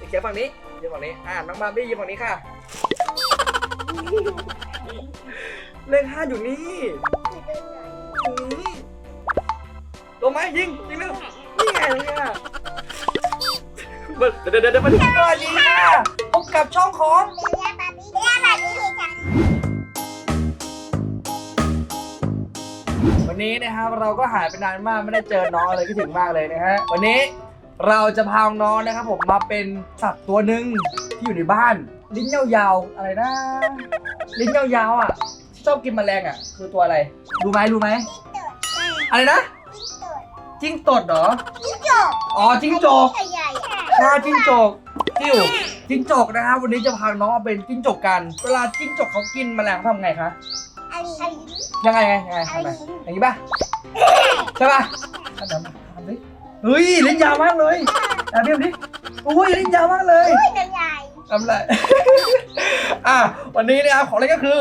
สีเขียวฝั่งนี้ยืนฝั่งนี้ อ่าน้องบาร์บี้ยืนฝั่งนี้ค่ะ เลขห้าอยู่นี่ลงไหมยิงยิงเร็วนี่ไงตรงเนี้ยเดี๋ยวเดี๋ยวเดี๋ยวมาดูก่อนยิงค่ะพบกับช่องของ วันนี้นะครับเราก็หายไปนานมากไม่ได้เจอน้องเลยคิดถึงมากเลยนะฮะวันนี้ เราจะพาน้องนะครับผมมาเป็นสัตว์ตัวหนึ่งที่อยู่ในบ้าน ลิ้นยาวๆอะไรนะ ลิ้นยาวๆอะที่ชอบกินแมลงอะ คือตัวอะไรรู้ไหมรู้ไหมอะไรนะจิ้งตดเหรออ๋อจิ้งจกใช่จิ้งจกจิ้วจิ้งจกนะครับวันนี้จะพาน้องมาเป็นจิ้งจกกัน เวลาจิ้งจกเขากินแมลงเขาทำไงคะยังไงยังไงยังไงทำไงอย่างนี้ป่ะใช่ป่ะทำทำทำดิ เฮ้ยลิ้นยาวมากเลยอะเดี๋ยวดิอุ้ยลิ้นยาวมากเลยทำไร อะวันนี้นะครับของเล่นก็คือ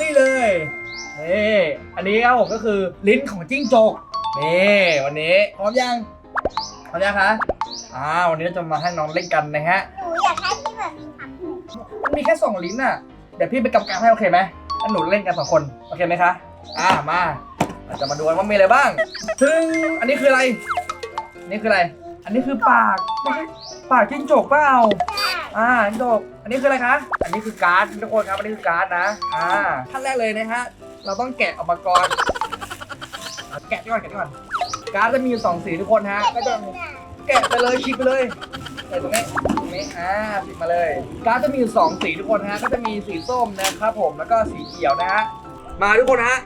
นี่เลยนี่อันนี้ครับผมก็คือลิ้นของจิ้งจกนี่วันนี้พร้อมยังพร้อมยังคะอ่าวันนี้เราจะมาให้น้องเล่นกันนะฮะมันมีแค่สองลิ้นอะเดี๋ยวพี่ไปกำกับให้โอเคไหมแล้วหนูเล่นกันสองคนโอเคไหมคะอ่ามาเราจะมาดูกันว่ามีอะไรบ้างซึ่งอันนี้คืออะไรอั นนี้คืออะไร อันนี้คือปากไม่ใช่ปากจิ้งจกเปล่า อ่าจิ้งจก อันนี้คืออะไรคะ อันนี้คือการ์ดทุกคนครับ อันนี้คือการ์ดนะ อ่า ขั้นแรกเลยนะฮะ เราต้องแกะออกมาก่อนอะแกะก่อนแกะก่อน การ์ดจะมีอยู่สองสีทุกคนฮะ ก็จะแกะไปเลยฉีกไปเลยใส่ตรงนี้ตรงนี้ อ่าฉีกมาเลย การ์ดจะมีอยู่สองสีทุกคนฮะ ก็จะมีสีส้มนะครับผม แล้วก็สีเขียวนะฮะ มาทุกคนฮะ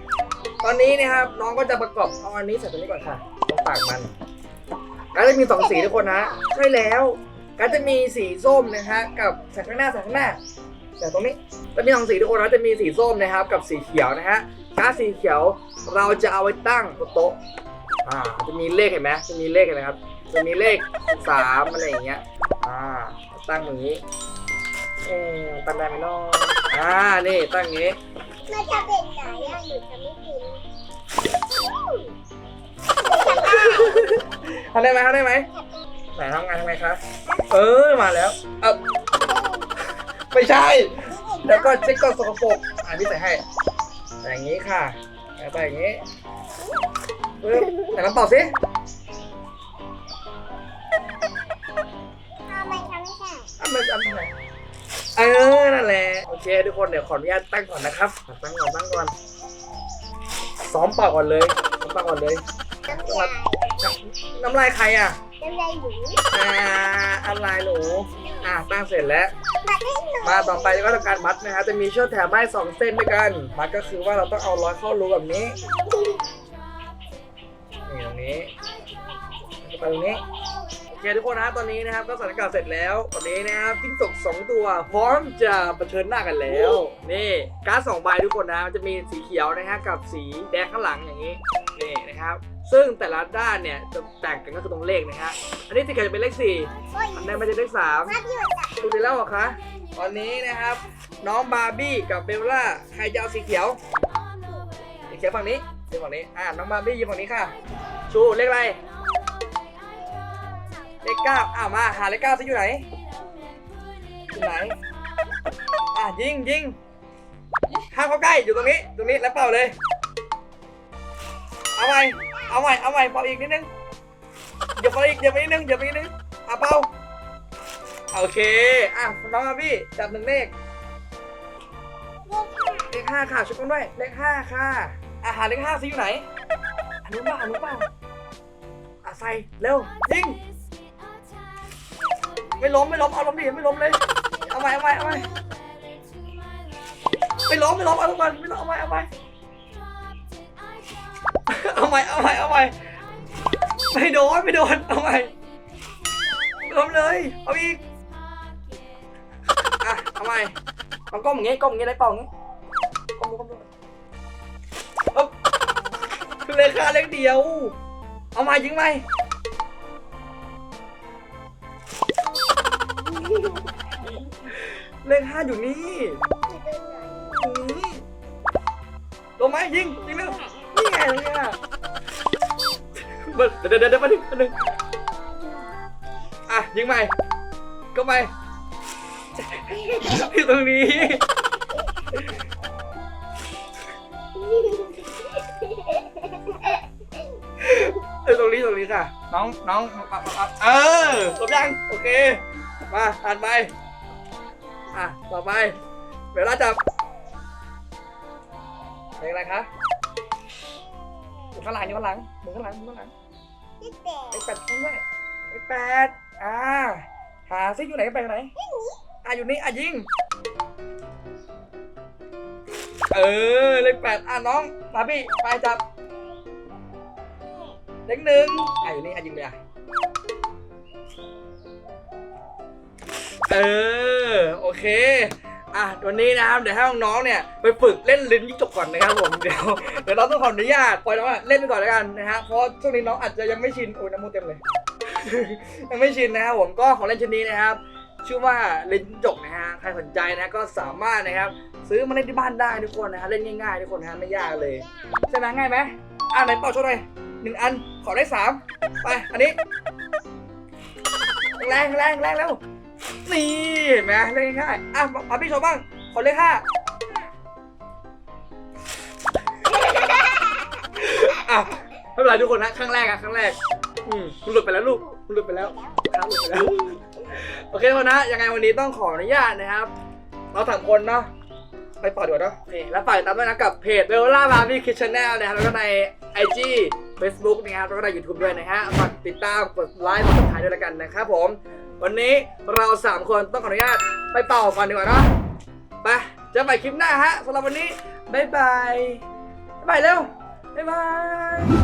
ตอนนี้นะครับน้องก็จะประกอบเอาอันนี้ใส่ตรงนี้ก่อนค่ะตรงปากมัน การดจะมีสองสีทุกคนนะใช่แล้วการดจะมีสีส้มนะฮะกับใส่ข้างหน้าใส่ข้างหน้าแต่ตรงนี้จะมีสองสีทุกคนนะจะมีสีส้มนะครับกับสีเขียวนะฮะการดสีเขียวเราจะเอาไว้ตั้งบนโต๊ะอ่าจะมีเลขเห็นไหมจะมีเลขเห็นไหมครับจะมีเลขสามอะไรอย่างเงี้ยอ่าตั้งอย่างนี้เอ๊ะตั้งได้ไหมน้องอ่านี่ตั้งอย่างนี้มันจะเป็นไหนอะหนูจะไม่กิน ทำได้ไหมทำได้ไหมไหนทำงานทำไงคะเออมาแล้วเออไม่ใช่ แล้วก็เช็คก่อนสกปรกอ่านที่ใส่ให้ใส่อย่างนี้ค่ะแล้วไปอย่างนี้ปึ๊บแต่น้ำเปล่าสิทำไมทำไม่ได้ทำไมทำไมเออนั่นแหละโอเคทุกคนเดี๋ยวขออนุญาตตั้งก่อนนะครับตั้งก่อนตั้งก่อนซ้อมเป่าก่อนเลยซ้อมเป่าก่อนเลย น้ำลายน้ำลายใครอะน้ำลายหนูอ่าอะไรหนูอะตั้งเสร็จแล้วมาให้หนูมาต่อไปก็ต้องการมัดนะฮะจะมีเชือกแถมให้สองเส้นด้วยกัน มัดก็คือว่าเราต้องเอาร้อยเข้ารูแบบนี้นี่ตรงนี้แล้วก็ไปตรงนี้ โอเคทุกคนนะตอนนี้นะครับก็สถานการณ์เสร็จแล้วตอนนี้นะครับจิ้งจกสองตัวพร้อมจะเผชิญหน้ากันแล้ว นี่การ์ดสองใบทุกคนนะมันจะมีสีเขียวนะฮะกับสีแดงข้างหลังอย่างนี้นี่นะครับ ซึ่งแต่ละด้านเนี่ยจะแตกกันก็คือตรงเลขนะฮะอันนี้สีเขียวจะเป็นเลขสี่โอ้ยอันนี้ไม่ใช่เลขสามมาพี่หัวจับดูดีแล้วเหรอคะตอนนี้นะครับ น้องบาร์บี้กับเบลล่าใครจะเอาสีเขียวสีเขียวฝั่งนี้ยืนฝั่งนี้อ่าน้องบาร์บี้ยืนฝั่งนี้ค่ะ ชูเลขอะไร เลขเก้าอ้าวมาหาเลขเก้าซิอยู่ไหนอยู่ไหนอะยิงยิงห้ามเข้าใกล้อยู่ตรงนี้ตรงนี้แล้วเป่าเลย เอาใหม่เอาใหม่เอาใหม่เป่าอีกนิดนึงเดี๋ยวไปอีกเดี๋ยวไปนิดนึงเดี๋ยวไปนิดนึงอะเป่าโอเคอะน้องอาพี่จับหนึ่งเลขเลขห้าค่ะช่วยกันด้วยเลขห้าค่ะอาหารเลขห้าซิอยู่ไหนอันนู้นเปล่าอันนู้นเปล่าอะใส่เร็วยิง ไม่ล้มไม่ล้มเอาล้มดิไม่ล้มเลยเอาใหม่เอาใหม่เอาใหม่ไม่ล้มไม่ล้มเอาทุกคนไม่ล้มเอาใหม่เอาใหม่เอาใหม่เอาใหม่เอาใหม่ไม่โดนไม่โดนเอาใหม่ไม่ล้มเลยเอาอีกอะเอาใหม่เอาก้มอย่างงี้ก้มอย่างงี้ได้เปล่าอย่างงี้ก้มดูก้มดูอ๊บคือเลขค่าเลขเดียว เอาใหม่ยิงไหม เลขห้าอยู่นี่นี่ลงไหมยิงยิงเร็วนี่ไงตรงเนี้ยเดเดี๋ยวเดี๋ยวเดี๋ยวมาดึงมาดึงอะยิงใหม่ก็ไปอยู่ตรงนี้เออตรงนี้ตรงนี้ค่ะ น้องน้องปับปับปับเออครบยังโอเค มาอ่านไปอะต่อไป เวลาจับเพลงอะไรคะอยู่ข้างหลังอยู่ข้างหลังอยู่ข้างหลังอยู่ข้างหลังพี่เต๋เลขแปดข้างด้วยเลขแปดอ่าหาซิอยู่ไหนก็ไปไหนอะอยู่นี่อะยิงเออเลขแปดอะน้องมาพี่ไปจับเลขหนึ่งอะอยู่นี่อะยิงเลยอะ เออ โอเค อะ วันนี้นะครับ เดี๋ยวให้น้องๆเนี่ยไปฝึกเล่นลิ้นยิ่งจบก่อนนะครับผม เดี๋ยว เดี๋ยวเราต้องขออนุญาตปล่อยน้องอะเล่นไปก่อนแล้วกันนะฮะ เพราะช่วงนี้น้องอาจจะยังไม่ชิน โอ้ยน้ำมูกเต็มเลย ยังไม่ชินนะครับผม ก็ของเล่นชิ้นนี้นะครับ ชื่อว่าลิ้นจกนะฮะ ใครสนใจนะก็สามารถนะครับ ซื้อมาเล่นที่บ้านได้ทุกคนนะฮะ เล่นง่ายๆทุกคนนะฮะ ไม่ยากเลย ใช่ไหมง่ายไหมอะไหนเป่าโชว์หน่อยหนึ่งอัน ขอได้สามไป อันนี้ แรงแรงแรงแล้ว นี่เห็นไหมเล่นง่ายอะมาพี่โชว์บ้าง ขอเลขห้าอะไม่เป็นไรทุกคนนะครั้งแรกอะครั้งแรกอืมคุณหลุดไปแล้วลูกคุณหลุดไปแล้วครับหลุดไปแล้ว โอเคทุกคนนะ ยังไงวันนี้ต้องขออนุญาตนะครับ เราสามคนเนาะ ไปปอดดีกว่าเนาะโอเคแล้วฝากติดตามด้วยนะกับเพจเบลล่าบาร์บี้คิทเชนแนลนะครับแล้วก็ใน IG Facebook นะครับแล้วก็ใน YouTube ด้วยนะฮะฝากติดตามกดไลค์กดติดตามด้วยละกันนะครับผม วันนี้เราสามคนต้องขออนุญาตไปเป่าก่อนดีกว่าเนาะไปเจอกันใหม่คลิปหน้าฮะสำหรับวันนี้บ๊ายบายบ๊ายบายเร็วบ๊ายบาย